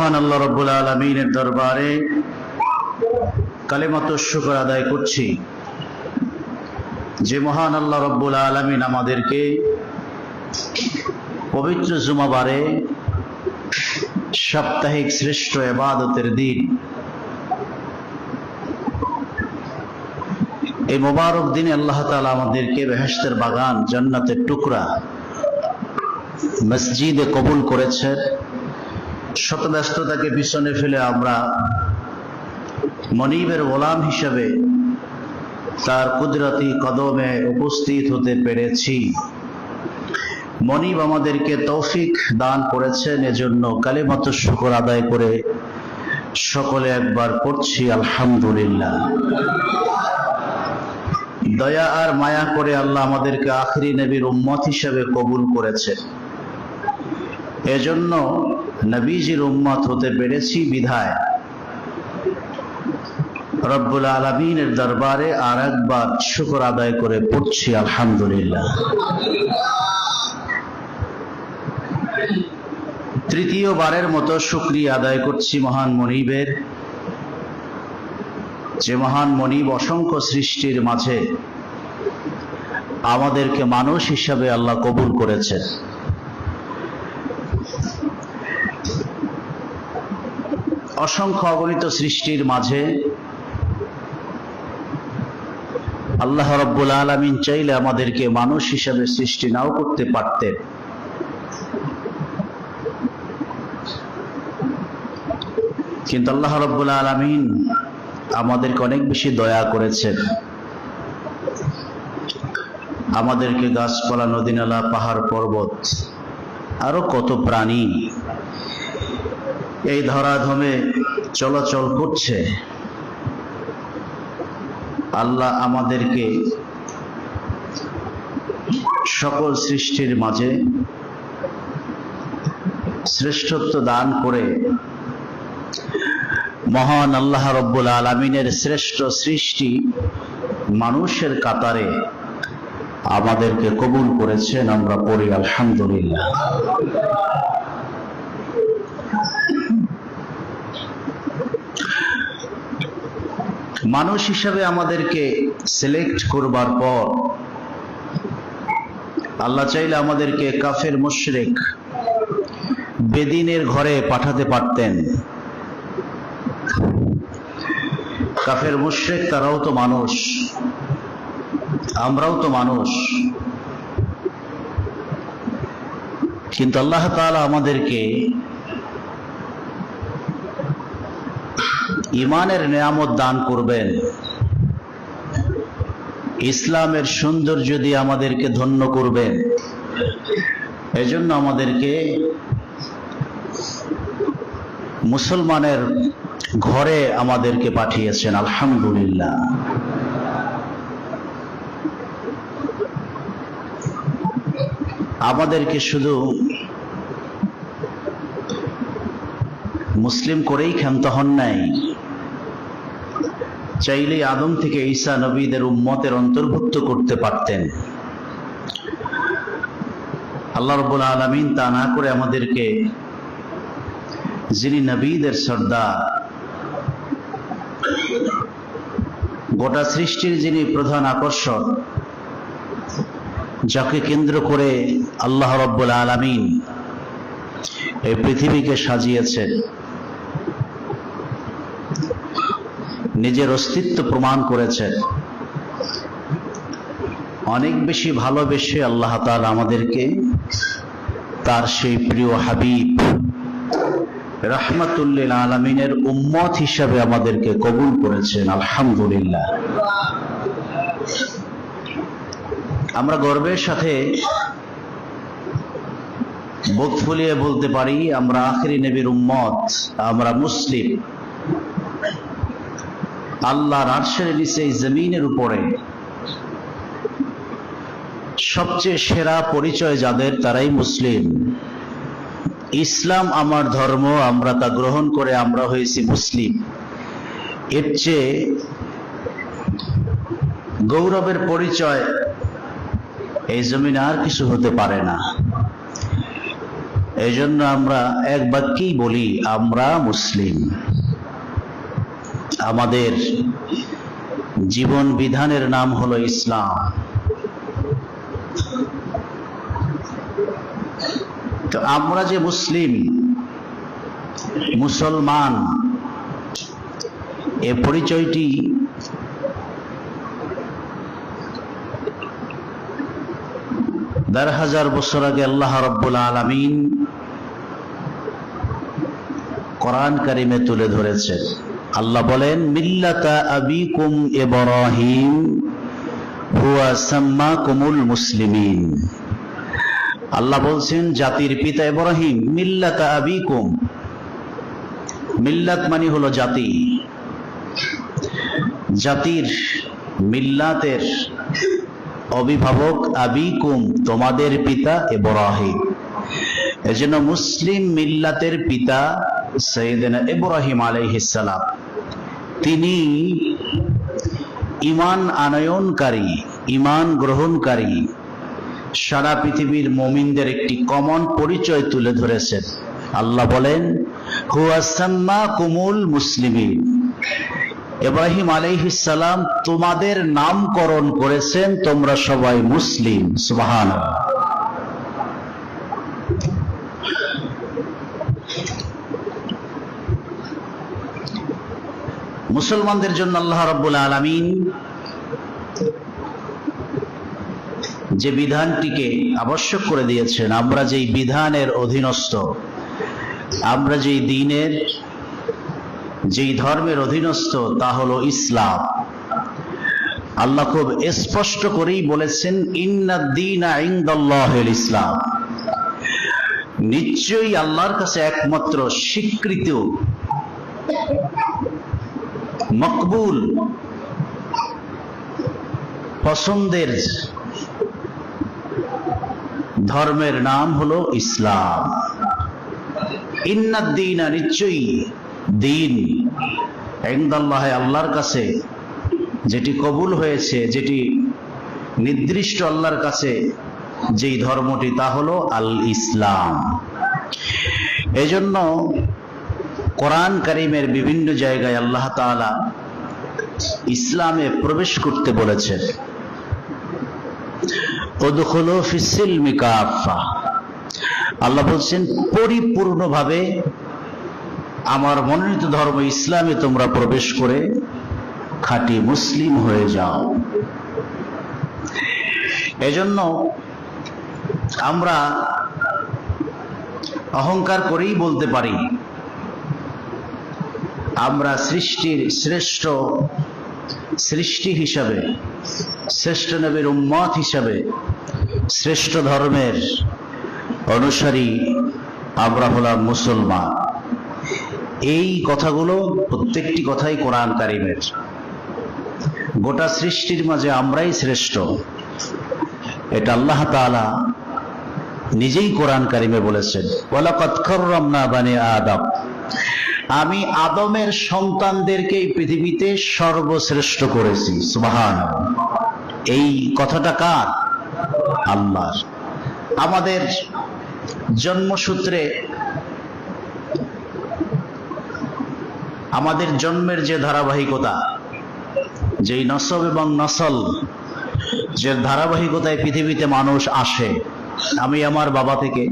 মহান আল্লাহ রব্বুল আলমিনের দরবারে কালেমাত শুকর আদায় করছি। যে মহান আল্লাহ রব্বুল আলমিন আমাদেরকে পবিত্র জুমাবারে সাপ্তাহিক শ্রেষ্ঠ এবাদতের দিন এই মোবারক দিনে আল্লাহ তালা আমাদেরকে বেহেস্তের বাগান জান্নাতের টুকরা মসজিদে কবুল করেছেন। শত ব্যস্ততাকে পিছনে ফেলে আমরা মনিবের গোলাম হিসেবে তার কুদরতি কদমে উপস্থিত হতে পেরেছি। মনিব আমাদেরকে তৌফিক দান করেছেন, এজন্য কালেমাত শুকর আদায় করে সকলে একবার পড়ছি, আলহামদুলিল্লাহ। দয়া আর মায়া করে আল্লাহ আমাদেরকে আখরি নবীর উম্মত হিসেবে কবুল করেছে এজন্য নবীজির উম্মত হতে পেরেছি বিধায়। রব্বুল আলমিনের দরবারে আর একবার শুকর আদায় করে পড়ছি, আলহামদুলিল্লাহ। তৃতীয়বারের মতো শুক্রিয়া আদায় করছি মহান মনিবের। যে মহান মনিব অসংখ্য সৃষ্টির মাঝে আমাদেরকে মানুষ হিসাবে আল্লাহ কবুল করেছেন। অসংখ্য অগণিত সৃষ্টির মাঝে আল্লাহ রব্বুল আলমিন চাইলে আমাদেরকে মানুষ হিসাবে সৃষ্টি নাও করতে পারতেন। কিন্তু আল্লাহ রব্বুল আলমিন আমাদেরকে অনেক বেশি দয়া করেছেন। আমাদেরকে গাছপালা নদী নালা পাহাড়, পর্বত, আরও কত প্রাণী এই ধরাধমে চলাচল করছে। আল্লাহ আমাদেরকে সকল সৃষ্টির মাঝে শ্রেষ্ঠত্ব দান করে মহান আল্লাহ রব্বুল আলমিনের শ্রেষ্ঠ সৃষ্টি মানুষের কাতারে আমাদেরকে কবুল করেছেন, আমরা পড়ি আলহামদুলিল্লাহ। মানুষ হিসাবে আমাদেরকে সিলেক্ট করবার পর, আল্লাহ চাইলে আমাদেরকে কাফের মুশরেক বেদিনের ঘরে পাঠাতে পারতেন। কাফের মুশরেক তারাও তো মানুষ, আমরাও তো মানুষ। কিন্তু আল্লাহ তাআলা আমাদেরকে ইমানের নিয়ামত দান করবেন। ইসলামের সৌন্দর্য দিয়ে আমাদেরকে ধন্য করবেন। এজন্য আমাদেরকে মুসলমানের ঘরে আমাদেরকে পাঠিয়েছেন, আলহামদুলিল্লাহ। আমাদেরকে শুধু মুসলিম করেই ক্ষান্ত হন নাই। চাইলে আদম থেকে ঈসা নবীদের উম্মতের অন্তর্ভুক্ত করতে পারতেন। আল্লাহ রবুল আলমিন তা না করে আমাদেরকে যিনি নবীদের সর্দার, গোটা সৃষ্টির যিনি প্রধান আকর্ষণ যাকে কেন্দ্র করে আল্লাহ রব্বুল আলমিন এই পৃথিবীকে সাজিয়েছেন। নিজের অস্তিত্ব প্রমাণ করেছেন অনেক বেশি ভালোবেসে আল্লাহ তাআলা আমাদেরকে তার সেই প্রিয় হাবিব রাহমাতুল্লিল আলমিনের উম্মত হিসাবে আমাদেরকে কবুল করেছেন, আলহামদুলিল্লাহ। আমরা গর্বের সাথে বুক ফুলিয়ে বলতে পারি, আমরা আখরি নবীর উম্মত, আমরা মুসলিম। আল্লাহ আরশের নিচে, এই জমিনের উপরে। সবচেয়ে সেরা পরিচয় যাদের, তারাই মুসলিম। ইসলাম আমার ধর্ম, আমরা তা গ্রহণ করে আমরা হয়েছি মুসলিম। এর চেয়ে গৌরবের পরিচয় এই জমিনে আর কিছু হতে পারে না। এই আমরা এক বাক্যেই বলি, আমরা মুসলিম। আমাদের জীবন বিধানের নাম হলো ইসলাম। তো আমরা যে মুসলিম, মুসলমান, এ পরিচয়টি দেড় হাজার বছর আগে আল্লাহ রব্বুল আলমিন কোরআন কারিমে তুলে ধরেছেন। আল্লাহ বলেন মুসলিমিন। আল্লাহ বলছেন, জাতির পিতা ইব্রাহিম, মিল্লাতা আবিকুম। মিল্লাত মানে হলো জাতি। জাতির মিল্লাতের অভিভাবক আবিকুম, তোমাদের পিতা ইব্রাহিম। এজন্য মুসলিম মিল্লাতের পিতা সৈয়দনা ইব্রাহিম আলাইহিসসালাম তিনি ইমান আনয়নকারী, ইমান গ্রহণকারী, সারা পৃথিবীর মমিনদের একটি কমন পরিচয় তুলে ধরেছেন। আল্লাহ বলেন হুয়াসাম্মা কুমুল মুসলিমিন। ইব্রাহিম আলাইহিসসালাম তোমাদের নামকরণ করেছেন তোমরা সবাই মুসলিম। সুবহান মুসলমানদের জন্য আল্লাহ রাব্বুল আলামিন যে বিধানটিকে আবশ্যক করে দিয়েছেন, আমরা যেই বিধানের অধীনস্থ, আমরা যেই দিনের, যেই ধর্মের অধীনস্থ, তা হলো ইসলাম। আল্লাহ খুব স্পষ্ট করেই বলেছেন ইসলাম। নিশ্চয়ই আল্লাহর কাছে একমাত্র স্বীকৃত মকবুল, পছন্দের ধর্মের নাম হলো ইসলাম। ইন্নাদ্দিনা নিশ্চয়ই দিন। একদাল্লাহ আল্লাহর কাছে যেটি কবুল হয়েছে, যেটি নির্দিষ্ট আল্লাহর কাছে যেই ধর্মটি, তা হলো আল ইসলাম এজন্য কোরআন করিমের বিভিন্ন জায়গায় আল্লাহ তাআলা ইসলামে প্রবেশ করতে বলেছেন। আল্লাহ বলছেন, পরিপূর্ণভাবে আমার মনোনীত ধর্ম ইসলামে তোমরা প্রবেশ করে খাঁটি মুসলিম হয়ে যাও। এজন্য আমরা অহংকার করেই বলতে পারি আমরা সৃষ্টির শ্রেষ্ঠ সৃষ্টি হিসাবে, শ্রেষ্ঠ নবীর উম্মত হিসাবে, শ্রেষ্ঠ ধর্মের অনুসারী আমরা হলাম মুসলমান। এই কথাগুলো প্রত্যেকটি কথাই কোরআন কারিমের। গোটা সৃষ্টির মাঝে আমরাই শ্রেষ্ঠ। এটা আল্লাহ তাআলা নিজেই কোরআন কারিমে বলেছেন, ওয়ালাকাদ কাররামনা বানি আদম। আমি আদমের সন্তানদেরকে এই পৃথিবীতে সর্বশ্রেষ্ঠ করেছি সুবহান এই কথাটা কার? আল্লাহর। আমাদের জন্মসূত্রে আমাদের জন্মের যে ধারাবাহিকতা, যেই নসব এবং নসল যে ধারাবাহিকতায় পৃথিবীতে মানুষ আসে, আমি আমার বাবা থেকে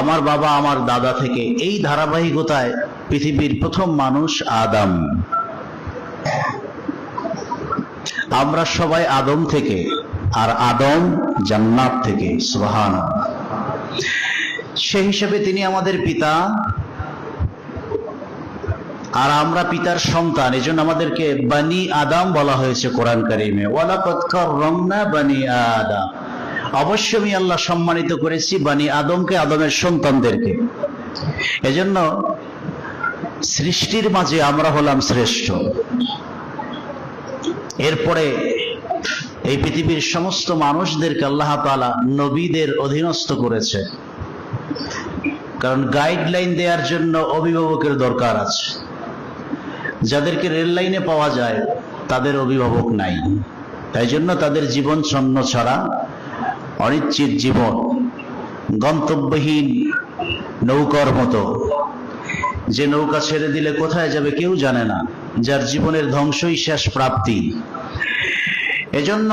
আমার বাবা, আমার দাদা থেকে এই ধারাবাহিকতায় পৃথিবীর প্রথম মানুষ আদম। আমরা সবাই আদম থেকে, আর আদম জান্নাত থেকে সুবহান সে হিসেবে তিনি আমাদের পিতা, আর আমরা পিতার সন্তান। এজন্য আমাদেরকে বানি আদাম বলা হয়েছে কোরআন কারিমে। ওয়ালাকাদ কাররামনা বানি আদম। অবশ্য আমি আল্লাহ সম্মানিত করেছি বানি আদমকে, আদমের সন্তানদেরকে। এজন্য সৃষ্টির মাঝে আমরা হলাম শ্রেষ্ঠ। এরপরে এই পৃথিবীর সমস্ত মানুষদেরকে আল্লাহ তাআলা নবীদের অধীনস্থ করেছে। কারণ গাইডলাইন দেওয়ার জন্য অভিভাবকের দরকার আছে। যাদেরকে রেল লাইনে পাওয়া যায়, তাদের অভিভাবক নাই। তাই জন্য তাদের জীবন ছন্ন ছাড়া অনিশ্চিত জীবন, গন্তব্যহীন নৌকার মতো। যে নৌকা ছেড়ে দিলে কোথায় যাবে কেউ জানে না, যার জীবনের ধ্বংসই শেষ প্রাপ্তি। এজন্য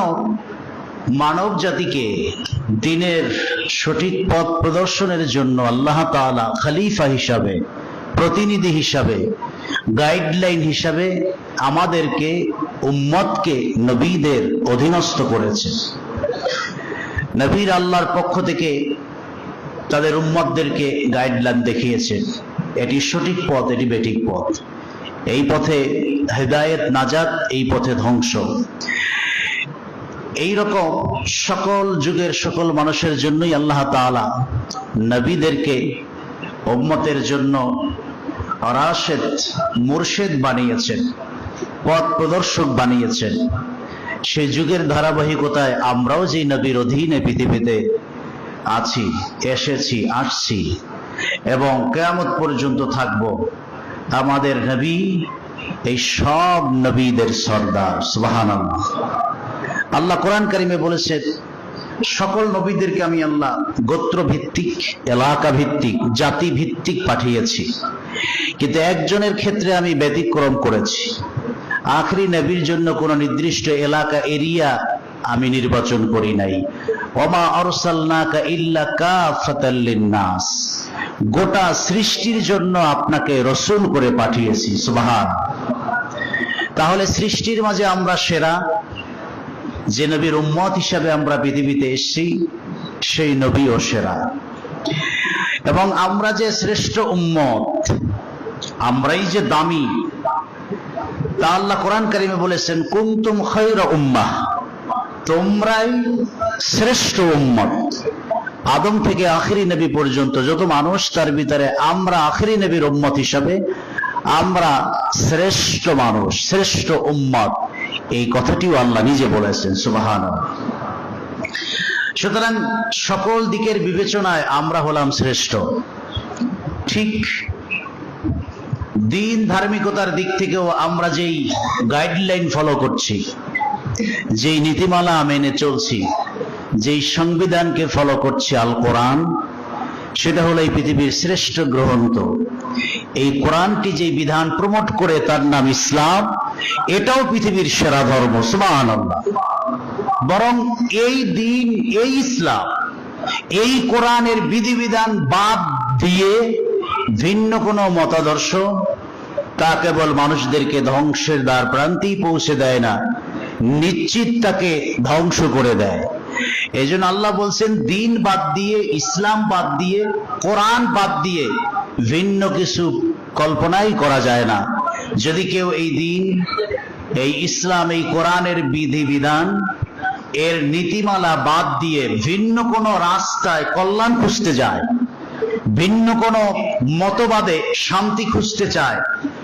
মানব জাতিকে দিনের সঠিক পথ প্রদর্শনের জন্য আল্লাহ তাআলা খালিফা হিসাবে, প্রতিনিধি হিসাবে, গাইডলাইন হিসাবে আমাদেরকে, উম্মতকে, নবীদের অধীনস্থ করেছে। নবীর আল্লাহর পক্ষ থেকে তাদের উম্মতদেরকে গাইডলাইন দেখিয়েছেন এটি সঠিক পথ, এটি বেঠিক পথ। এই পথে হেদায়েত, নাজাত, এই পথে ধ্বংস। এই রকম সকল যুগের সকল মানুষের জন্যই আল্লাহ তাআলা নবীদেরকে উম্মতের জন্য রাশেদ, মুর্শেদ বানিয়েছেন, পথ প্রদর্শক বানিয়েছেন। সেই যুগের ধারাবাহিকতায় আমরাও যে নবীর অধীনে পৃথিবীতে আছি, এসেছি, আসছি এবং কেয়ামত পর্যন্ত থাকব, আমাদের নবী, এই সব নবীদের সর্দার সুবাহান আল্লাহ কোরআন কারিমে বলেছেন সকল নবীদেরকে আমি আল্লাহ গোত্র ভিত্তিক এলাকা ভিত্তিক জাতি ভিত্তিক পাঠিয়েছি। কিন্তু একজনের ক্ষেত্রে আমি ব্যতিক্রম করেছি। আখরি নবীর জন্য কোন নির্দিষ্ট এলাকা, এরিয়া আমি নির্বাচন করি নাই। ওমা অরসালনাকা ইল্লা গোটা সৃষ্টির জন্য আপনাকে রসুল করে পাঠিয়েছি, সুবহান। তাহলে সৃষ্টির মাঝে আমরা সেরা, যে নবীর উম্মত হিসাবে আমরা পৃথিবীতে এসেছি, সেই নবীও সেরা। এবং আমরা যে শ্রেষ্ঠ উম্মত, আমরাই যে দামি তা আল্লাহ কোরআন কারিমে বলেছেন কুমতুম খৈর উম্মাহ। তোমরাই শ্রেষ্ঠ উম্মত। আদম থেকে আখরি নবী পর্যন্ত যত মানুষ, তার ভিতরে আমরা আখরি নবীর উম্মত হিসাবে আমরা শ্রেষ্ঠ মানুষ, শ্রেষ্ঠ উম্মত। এই কথাটিও আল্লাহ নিজে বলেছেন সুবাহান সুতরাং সকল দিকের বিবেচনায় আমরা হলাম শ্রেষ্ঠ। ঠিক দিন ধার্মিকতার দিক থেকেও আমরা যেই গাইডলাইন ফলো করছি, যেই নীতিমালা মেনে চলছি, যেই সংবিধানকে ফলো করছি আল কোরআন সেটা হলো এই পৃথিবীর শ্রেষ্ঠ গ্রন্থ এই কোরআনটি যে বিধান প্রমোট করে তার নাম ইসলাম, এটাও পৃথিবীর সেরা ধর্ম সুমান বরং এই দিন, এই ইসলাম, এই কোরআনের বিধিবিধান বাদ দিয়ে ভিন্ন কোনো মতাদর্শ তা কেবল মানুষদেরকে ধ্বংসের দ্বার প্রান্তেই পৌঁছে দেয় না, নিশ্চিত তাকে ধ্বংস করে দেয়। এই জন্য আল্লাহ বলছেন, দিন বাদ দিয়ে, ইসলাম বাদ দিয়ে, কোরআন বাদ দিয়ে ভিন্ন কিছু কল্পনাই করা যায় না। যদি কেউ এই দিন, এই ইসলাম, এই কোরআনের বিধি বিধান এর নীতিমালা বাদ দিয়ে ভিন্ন কোন রাস্তায় কল্যাণ খুঁজতে যায়, ভিন্ন কোন মতবাদে শান্তি খুঁজতে চায়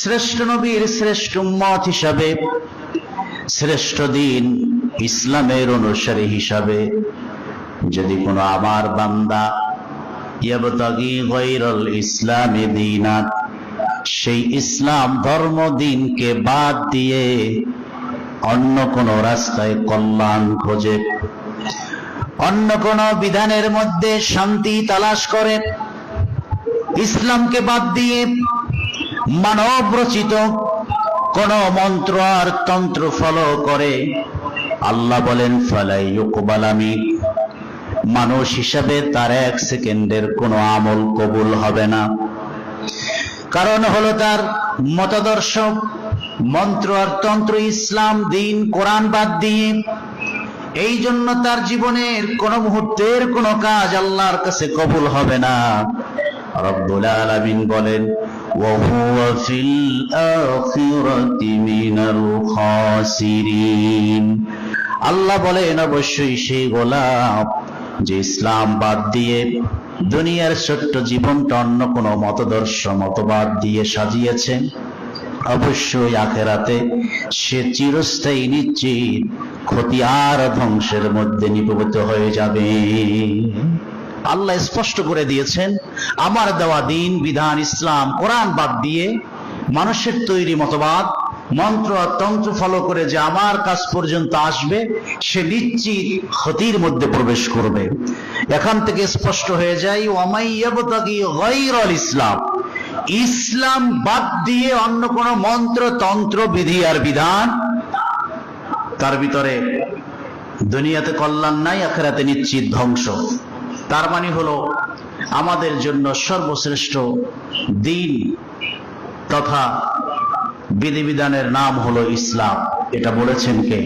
শ্রেষ্ঠ নবীর শ্রেষ্ঠ মত হিসাবে, শ্রেষ্ঠ দিন ইসলামের অনুসারী হিসাবে, যদি কোনো আমার বান্দা ইসলামে দিনাত, সেই ইসলাম ধর্ম দিনকে বাদ দিয়ে অন্য কোন রাস্তায় কল্যাণ খোঁজে, অন্য কোন বিধানের মধ্যে শান্তি তালাশ করে, ইসলামকে বাদ দিয়ে মানব রচিত কোন মন্ত্র আর তন্ত্র ফলো করে। আল্লাহ বলেন, ফালাই ইউকবালামি মানুষ হিসাবে তার এক সেকেন্ডের কোনো আমল কবুল হবে না। কারণ হলো তার মতাদর্শ, মন্ত্র আর তন্ত্র ইসলাম, দিন, কোরআন বাদ দিয়ে। এই জন্য তার জীবনের কোন মুহূর্তের কোন কাজ আল্লাহর কাছে কবুল হবে না। রব্বুল আলামিন বলেন وهو في الآخرة من الخاسرين আল্লাহ বলেন অবশ্যই সেই গোলাপ যে ইসলাম বাদ দিয়ে দুনিয়ার ছোট্ট জীবনটা অন্য কোনো মতদর্শ মতবাদ দিয়ে সাজিয়েছেন অবশ্যই আখেরাতে সে চিরস্থায়ী নিশ্চিত ক্ষতি আর ধ্বংসের মধ্যে নিপবিত হয়ে যাবে আল্লাহ স্পষ্ট করে দিয়েছেন, আমার দেওয়া দিন, বিধান, ইসলাম, কোরআন বাদ দিয়ে মানুষের তৈরি মতবাদ, মন্ত্র আর তন্ত্র ফলো করে যে আমার কাছ পর্যন্ত আসবে, সে নিশ্চিত ক্ষতির মধ্যে প্রবেশ করবে। এখান থেকে স্পষ্ট হয়ে যায় ইসলাম। ইসলাম বাদ দিয়ে অন্য কোন মন্ত্র, তন্ত্র, বিধি আর বিধান তার ভিতরে দুনিয়াতে কল্যাণ নাই, আখেরাতে নিশ্চিত ধ্বংস। তার মানে হলো আমাদের জন্য সর্বশ্রেষ্ঠ দিন তথা বিধিবিধানের নাম হলো ইসলাম। এটা বলেছেন কে?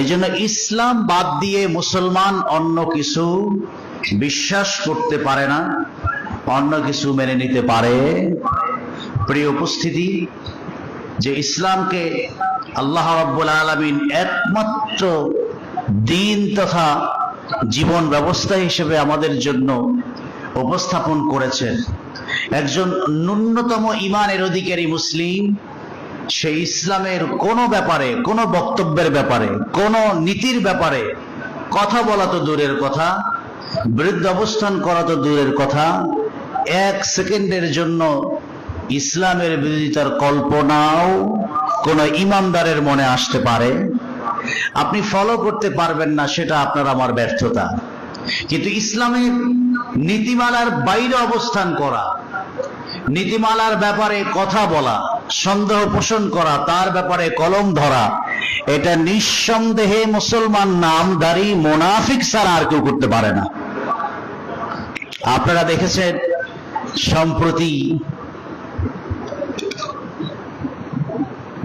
এই জন্য ইসলাম বাদ দিয়ে মুসলমান অন্য কিছু বিশ্বাস করতে পারে না, অন্য কিছু মেনে নিতে পারে। প্রিয় উপস্থিতি, যে ইসলামকে আল্লাহ রাব্বুল আলামিন একমাত্র দিন তথা জীবন ব্যবস্থা হিসেবে আমাদের জন্য উপস্থাপন করেছেন একজন ন্যূনতম ইমানের অধিকারী মুসলিম, সে ইসলামের কোনো ব্যাপারে, কোনো বক্তব্যের ব্যাপারে, কোনো নীতির ব্যাপারে কথা বলা তো দূরের কথা বৃদ্ধ অবস্থান করা তো দূরের কথা, এক সেকেন্ডের জন্য ইসলামের বিরোধিতার কল্পনাও কোন ইমানদারের মনে আসতে পারে। আপনি ফলো করতে পারবেন না, সেটা আপনার আমার ব্যর্থতা। কিন্তু ইসলামের নীতিমালার বাইরে অবস্থান করা, নীতিমালার ব্যাপারে কথা বলা, সন্দেহ পোষণ করা, তার ব্যাপারে কলম ধরা, এটা নিঃসন্দেহে মুসলমান নামদারি, মোনাফিক ছাড়া আর কেউ করতে পারে না। আপনারা দেখেছেন, সম্প্রতি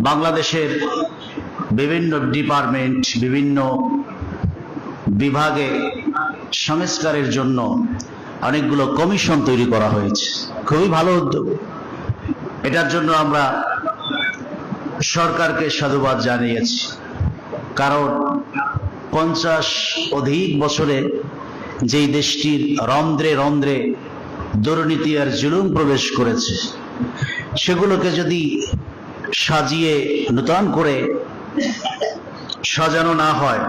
বাংলাদেশের বিভিন্ন ডিপার্টমেন্ট বিভিন্ন বিভাগে সংস্কারের জন্য অনেকগুলো কমিশন তৈরি করা হয়েছে। খুবই ভালো উদ্যোগ। এটার জন্য আমরা সরকারকে সাধুবাদ জানিয়েছি। কারণ পঞ্চাশ অধিক বছরে যেই দেশটির রন্ধ্রে রন্ধ্রে দুর্নীতি আর জুলুম প্রবেশ করেছে, সেগুলোকে যদি সাজিয়ে নূতন করে সাজানো না হয়,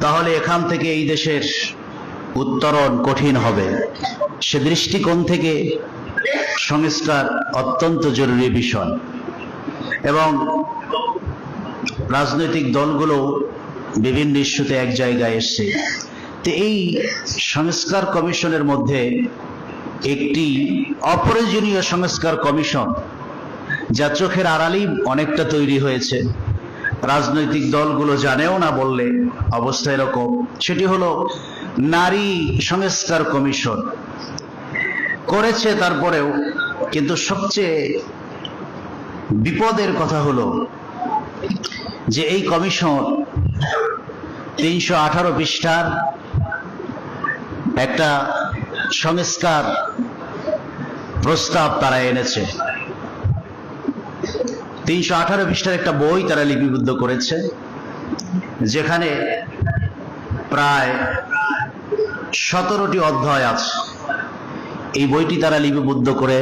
তাহলে এখান থেকে এই দেশের উত্তরণ কঠিন হবে। সে দৃষ্টিকোণ থেকে সংস্কার অত্যন্ত জরুরি বিষয়। এবং রাজনৈতিক দলগুলো বিভিন্ন ইস্যুতে এক জায়গায় এসছে। তো এই সংস্কার কমিশনের মধ্যে একটি অপ্রয়োজনীয় সংস্কার কমিশন, যা চোখের আড়ালেই অনেকটা তৈরি হয়েছে। রাজনৈতিক দলগুলো জানেও না বললে অবস্থা এরকম। সেটি হলো নারী সংস্কার কমিশন। করেছে তারপরেও, কিন্তু সবচেয়ে বিপদের কথা হলো যে এই কমিশন তিনশো আঠারো পৃষ্ঠার একটা সংস্কার প্রস্তাব তারা এনেছে। তিনশো আঠারো পৃষ্ঠার একটা বই তারা লিপিবদ্ধ করেছে, যেখানে প্রায় সতেরোটি অধ্যায় আছে। এই বইটি তারা লিপিবদ্ধ করে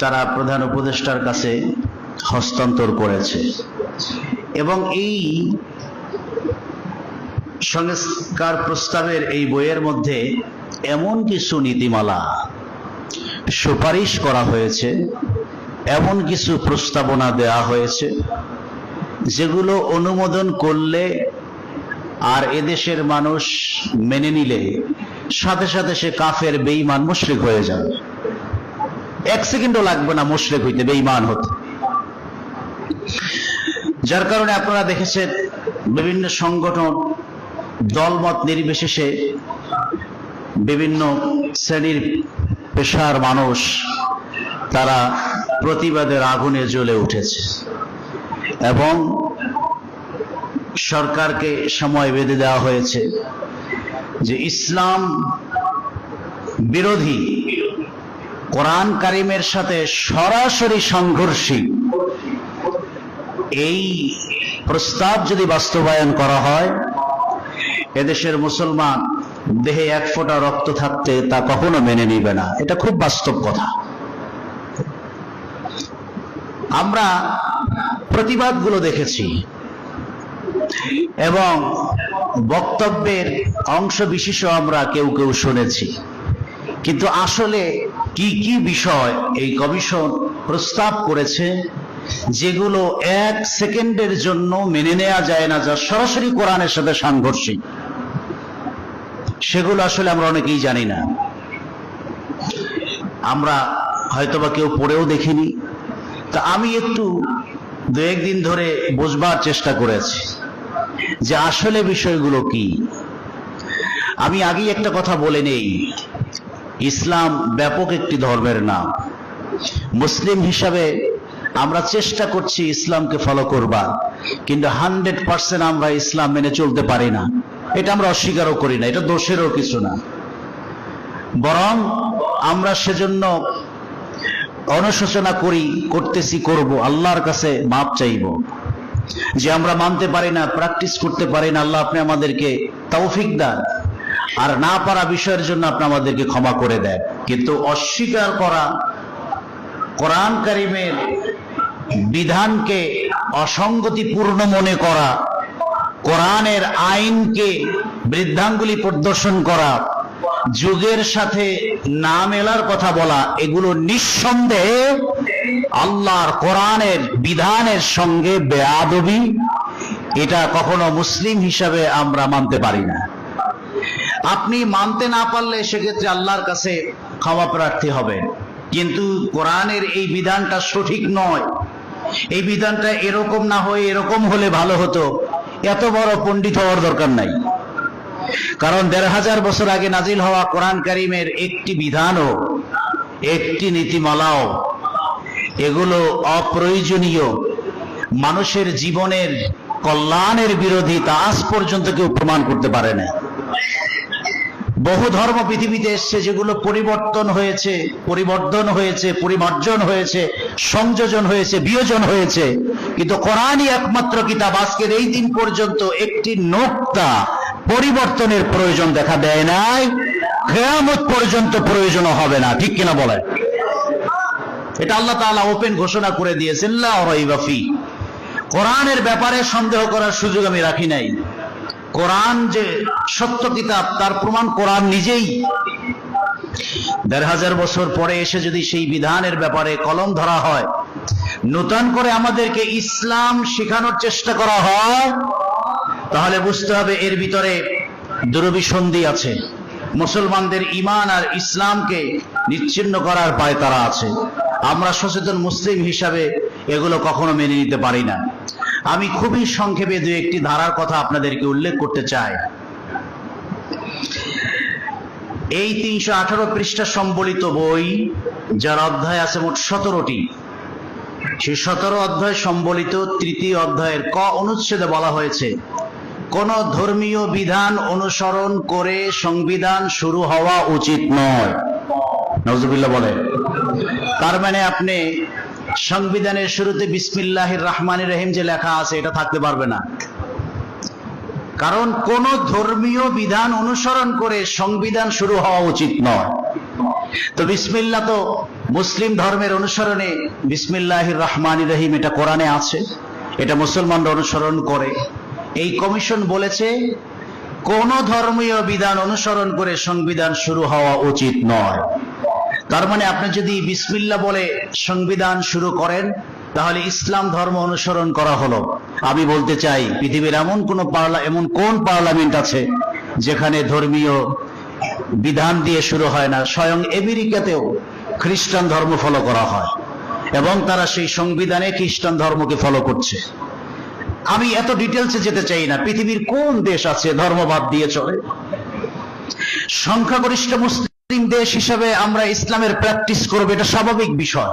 তারা প্রধান উপদেষ্টার কাছে হস্তান্তর করেছে। এবং এই সংস্কার প্রস্তাবের এই বইয়ের মধ্যে এমন কিছু নীতিমালা সুপারিশ করা হয়েছে এমন কিছু প্রস্তাবনা দেয়া হয়েছে যেগুলো অনুমোদন করলে আর এদেশের মানুষ মেনে নিলে সাথে সাথে সে কাফের, বেঈমান, মুশরিক হয়ে যাবে। এক সেকেন্ডও লাগবে না মুশরিক হইতে, বেঈমান হতে। যার কারণে আপনারা দেখেছেন বিভিন্ন সংগঠন, দলমত নির্বিশেষে বিভিন্ন শ্রেণির পেশার মানুষ, তারা প্রতিবাদের আগুনে জ্বলে উঠেছে। এবং সরকারকে সময় বেঁধে দেওয়া হয়েছে যে ইসলাম বিরোধী কোরআন কারিমের সাথে সরাসরি সংঘর্ষী। এই প্রস্তাব যদি বাস্তবায়ন করা হয়, এদেশের মুসলমান দেহে এক ফোঁটা রক্ত থাকতে তা কখনো মেনে নিবে না। এটা খুব বাস্তব কথা। আমরা প্রতিবাদগুলো দেখেছি এবং বক্তব্যের অংশ বিশেষ আমরা কেউ কেউ শুনেছি। কিন্তু আসলে কি কি বিষয় এই কমিশন প্রস্তাব করেছে, যেগুলো এক সেকেন্ডের জন্য মেনে নেওয়া যায় না, যা সরাসরি কোরআনের সাথে সাংঘর্ষিক, সেগুলো আসলে আমরা অনেকেই জানি না। আমরা হয়তোবা কেউ পড়েও দেখিনি তা আমি একটু দু একদিন ধরে বুঝবার চেষ্টা করেছি যে আসলে বিষয়গুলো কি। আমি আগেই একটা কথা বলে নেই। ইসলাম ব্যাপক একটি ধর্মের নাম। মুসলিম হিসাবে আমরা চেষ্টা করছি ইসলামকে ফলো করবার, কিন্তু হান্ড্রেড পার্সেন্ট আমরা ইসলাম মেনে চলতে পারি না। এটা আমরা অস্বীকারও করি না, এটা দোষেরও কিছু না। বরং আমরা সেজন্য অনুশোচনা করি, করতেছি, করব। আল্লাহর কাছে মাপ চাইব। যে আমরা মানতে পারি না প্র্যাকটিস করতে পারি না, আল্লাহ আপনি আমাদেরকে তৌফিক দেন। আর না পারা বিষয়ের জন্য আপনি আমাদেরকে ক্ষমা করে দেন। কিন্তু অস্বীকার করা, কোরআন কারিমের বিধানকে অসঙ্গতিপূর্ণ মনে করা, কোরআনের আইনকে বৃদ্ধাঙ্গুলি প্রদর্শন করা যুগের সাথে না মেলার কথা বলা, এগুলো নিঃসন্দেহে আল্লাহর কোরআনের বিধানের সঙ্গে বেয়াদবি। এটা কখনো মুসলিম হিসাবে আমরা মানতে পারি না। আপনি মানতে না পারলে সেক্ষেত্রে আল্লাহর কাছে ক্ষমা প্রার্থী হবেন। কিন্তু কোরআনের এই বিধানটা সঠিক নয়। এই বিধানটা এরকম না হয়ে এরকম হলে ভালো হতো। এত বড় পণ্ডিত হওয়ার দরকার নাই। কারণ দেড় হাজার বছর আগে নাজিল হওয়া কোরআন কারিমের একটি বিধানও, একটি নীতিমালাও, এগুলো অপ্রয়োজনীয়। মানুষের জীবনের কল্যাণের বিরোধী তা আজ পর্যন্ত কেউ প্রমাণ করতে পারে না। বহু ধর্ম পৃথিবীতে এসছে যেগুলো পরিবর্তন হয়েছে পরিবর্তন হয়েছে, পরিমার্জন হয়েছে, সংযোজন হয়েছে, বিয়োজন হয়েছে। কিন্তু কোরআনই একমাত্র কিতাব। আজকের এই দিন পর্যন্ত একটি নোক্তা পরিবর্তনের প্রয়োজন দেখা দেয় নাই। কেয়ামত পর্যন্ত প্রয়োজন হবে না, ঠিক কিনা বলেন? এটা আল্লাহ তাআলা ওপেন ঘোষণা করে দিয়েছেন, লা রাইবা ফি। কোরআনের ব্যাপারে সন্দেহ করার সুযোগ আমি রাখি নাই। কোরআন যে সত্য কিতাব, তার প্রমাণ কোরআন নিজেই। দেড় হাজার বছর পরে এসে যদি সেই বিধানের ব্যাপারে কলম ধরা হয়, নূতন করে আমাদেরকে ইসলাম শেখানোর চেষ্টা করা হয় তাহলে বুঝতে হবে এর ভিতরে দুরভিসন্ধি আছে। মুসলমানদের ইমান আর ইসলামকে নিচ্ছিন্ন করার পায় তারা আছে। আমরা সচেতন মুসলিম হিসাবে এগুলো কখনো মেনে নিতে পারি না। আমি খুবই সংক্ষেপে দু একটি ধারার কথা আপনাদেরকে উল্লেখ করতে চাই। এই তিনশো আঠারো পৃষ্ঠা সম্বলিত বই, যার অধ্যায় আছে মোট সতেরোটি। সেই সতেরো অধ্যায় সম্বলিত তৃতীয় অধ্যায়ের ক অনুচ্ছেদে বলা হয়েছে কোন ধর্মীয় বিধান অনুসরণ করে সংবিধান শুরু হওয়া উচিত নয়। নজরুল্লাহ বলে তার মানে আপনি সংবিধানের শুরুতে বিসমিল্লাহির রহমান রহিম যে লেখা আছে, এটা থাকতে পারবে না। কারণ কোন ধর্মীয় বিধান অনুসরণ করে সংবিধান শুরু হওয়া উচিত নয়। তো বিসমিল্লা তো মুসলিম ধর্মের অনুসরণে বিসমিল্লাহির রহমান রহিম এটা কোরআনে আছে। এটা মুসলমানরা অনুসরণ করে। এই কমিশন বলেছে, কোন ধর্মীয় বিধান অনুসরণ করে সংবিধান শুরু হওয়া উচিত নয়। তার মানে আপনি যদি বিসমিল্লা বলে সংবিধান শুরু করেন, তাহলে ইসলাম ধর্ম অনুসরণ করা হলো। আমি বলতে চাই, পৃথিবীর এমন কোন এমন কোন পার্লামেন্ট আছে যেখানে ধর্মীয় বিধান দিয়ে শুরু হয় না, স্বয়ং আমেরিকাতেও খ্রিস্টান ধর্ম ফলো করা হয়। এবং তারা সেই সংবিধানে খ্রিস্টান ধর্মকে ফলো করছে। আমি এত ডিটেলসে যেতে চাই না। পৃথিবীর কোন দেশ আছে ধর্মবাদ দিয়ে চলে? সংখ্যাগরিষ্ঠ মুসলিম দেশ হিসাবে আমরা ইসলামের প্র্যাকটিস করব, এটা স্বাভাবিক বিষয়।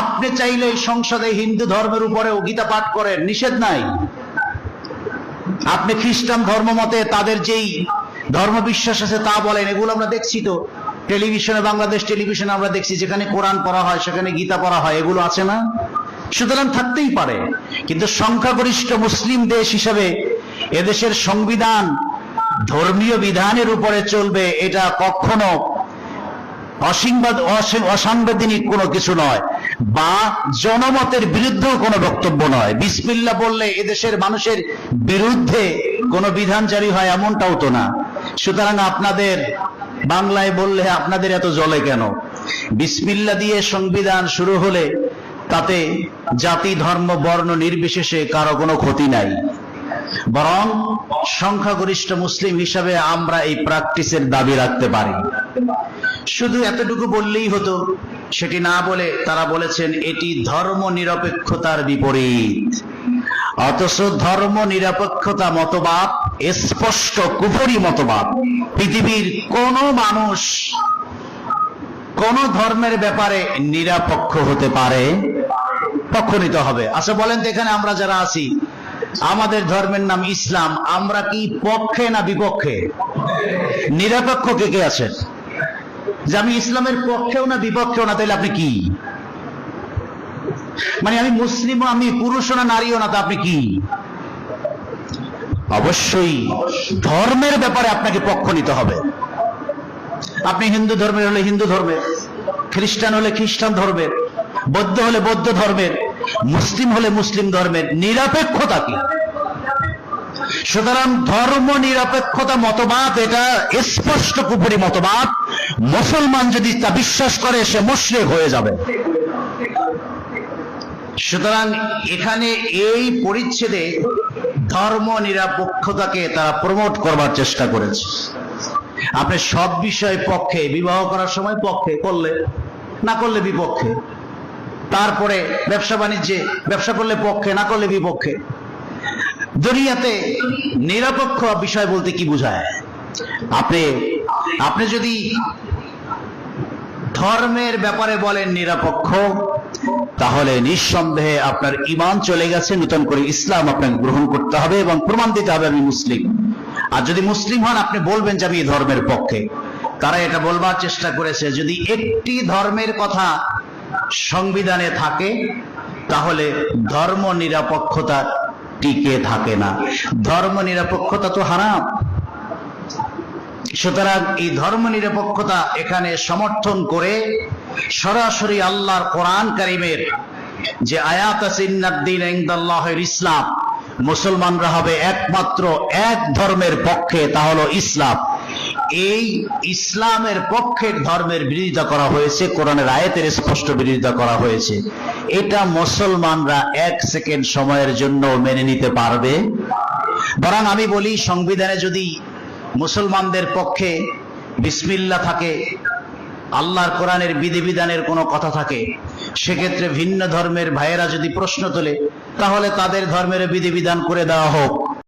আপনি চাইলে সংসদে হিন্দু ধর্মের উপরেও গীতা পাঠ করেন, নিষেধ নাই। আপনি খ্রিস্টান ধর্ম মতে তাদের যেই ধর্ম বিশ্বাস আছে তা বলেন, এগুলো আমরা দেখছি তো। টেলিভিশনে, বাংলাদেশ টেলিভিশনে আমরা দেখছি যেখানে কোরআন পড়া হয়, সেখানে গীতা পড়া হয়, এগুলো আছে না? সুতরাং থাকতেই পারে। কিন্তু সংখ্যাগরিষ্ঠ মুসলিম দেশ হিসাবে এদেশের সংবিধান ধর্মীয় বিধানের উপরে চলবে, এটা কখনো অসাংবিধানিক কোনো কিছু নয়, বা জনমতের বিরুদ্ধেও কোনো বক্তব্য নয়। বিসমিল্লা বললে এদেশের মানুষের বিরুদ্ধে কোনো বিধান জারি হয় এমনটাও তো না। সুতরাং আপনাদের বাংলায় বললে আপনাদের এত জলে কেন? বিসমিল্লা দিয়ে সংবিধান শুরু হলে তাতে জাতি, ধর্ম, বর্ণ নির্বিশেষে কারও কোনো ক্ষতি নাই। বরং সংখ্যাগরিষ্ঠ মুসলিম হিসাবে আমরা এই প্র্যাকটিসের দাবি রাখতে পারি। শুধু এতটুকু বললেই হতো, সেটি না বলে তারা বলেছেন এটি ধর্ম নিরপেক্ষতার বিপরীত। অথচ ধর্ম নিরপেক্ষতা মতবাদ, স্পষ্ট কুফরি মতবাদ। পৃথিবীর কোন মানুষ কোন ধর্মের ব্যাপারে নিরপেক্ষ হতে পারে পক্ষ নিতে হবে। আচ্ছা বলেন তো এখানে আমরা যারা আছি, আমাদের ধর্মের নাম ইসলাম, আমরা কি পক্ষে না বিপক্ষে? নিরপেক্ষ কে কে আছেন? যে আমি ইসলামের পক্ষেও না, বিপক্ষেও না, তাহলে আপনি কি? মানে আমি মুসলিমও, আমি পুরুষও না, নারীও না, তা আপনি কি? অবশ্যই ধর্মের ব্যাপারে আপনাকে পক্ষ নিতে হবে। আপনি হিন্দু ধর্মের হলে হিন্দু ধর্মের, খ্রিস্টান হলে খ্রিস্টান ধর্মের, বৌদ্ধ হলে বৌদ্ধ ধর্মের মুসলিম হলে মুসলিম ধর্মের নিরপেক্ষতা কি? সুতরাং ধর্ম নিরপেক্ষতা মতবাদ, এটা স্পষ্ট কুপুরি মতবাদ। মুসলমান যদি তা বিশ্বাস করে, সে মুশরিক হয়ে যাবে। সুতরাং এখানে এই পরিচ্ছেদে ধর্ম নিরপেক্ষতাকে তারা প্রমোট করবার চেষ্টা করেছে। আপনি সব বিষয় পক্ষে, বিবাহ করার সময় পক্ষে করলে, না করলে বিপক্ষে? তারপরে ব্যবসা বাণিজ্যে, ব্যবসা করলে পক্ষে, না করলে বিপক্ষে? দুনিয়াতে নিরপেক্ষ বিষয় বলতে কি বোঝায়? আপনি আপনি যদি ধর্মের ব্যাপারে বলেন নিরপেক্ষ, তাহলে নিঃসন্দেহে আপনার ইমান চলে গেছে, নতুন করে ইসলাম আপনাকে গ্রহণ করতে হবে এবং প্রমাণ দিতে হবে আমি মুসলিম। আর যদি মুসলিম হন, আপনি বলবেন যে আমি ধর্মের পক্ষে। তারা এটা বলবার চেষ্টা করেছে, যদি একটি ধর্মের কথা সংবিধানে থাকে, তাহলে ধর্ম নিরপেক্ষতা টিকে থাকে না। ধর্ম নিরপেক্ষতা তো হারাম। সুতরাং এই ধর্ম নিরপেক্ষতা এখানে সমর্থন করে সরাসরি আল্লাহর কোরআন কারিমের যে আয়াত ইসলাম, মুসলমানরা হবে একমাত্র এক ধর্মের পক্ষে, তা হলো ইসলাম। এই ইসলামের পক্ষের ধর্মের বিরোধিতা করা হয়েছে, কোরআনের আয়াতের স্পষ্ট বিরোধিতা করা হয়েছে। এটা মুসলমানরা এক সেকেন্ড সময়ের জন্য মেনে নিতে পারবে। বরং আমি বলি, সংবিধানে যদি মুসলমানদের পক্ষে বিসমিল্লা থাকে, আল্লাহর কোরআনের বিধিবিধানের কোনো কথা থাকে, সেক্ষেত্রে ভিন্ন ধর্মের ভাইয়েরা যদি প্রশ্ন তোলে, তাহলে তাদের ধর্মের বিধিবিধান করে দেওয়া হোক।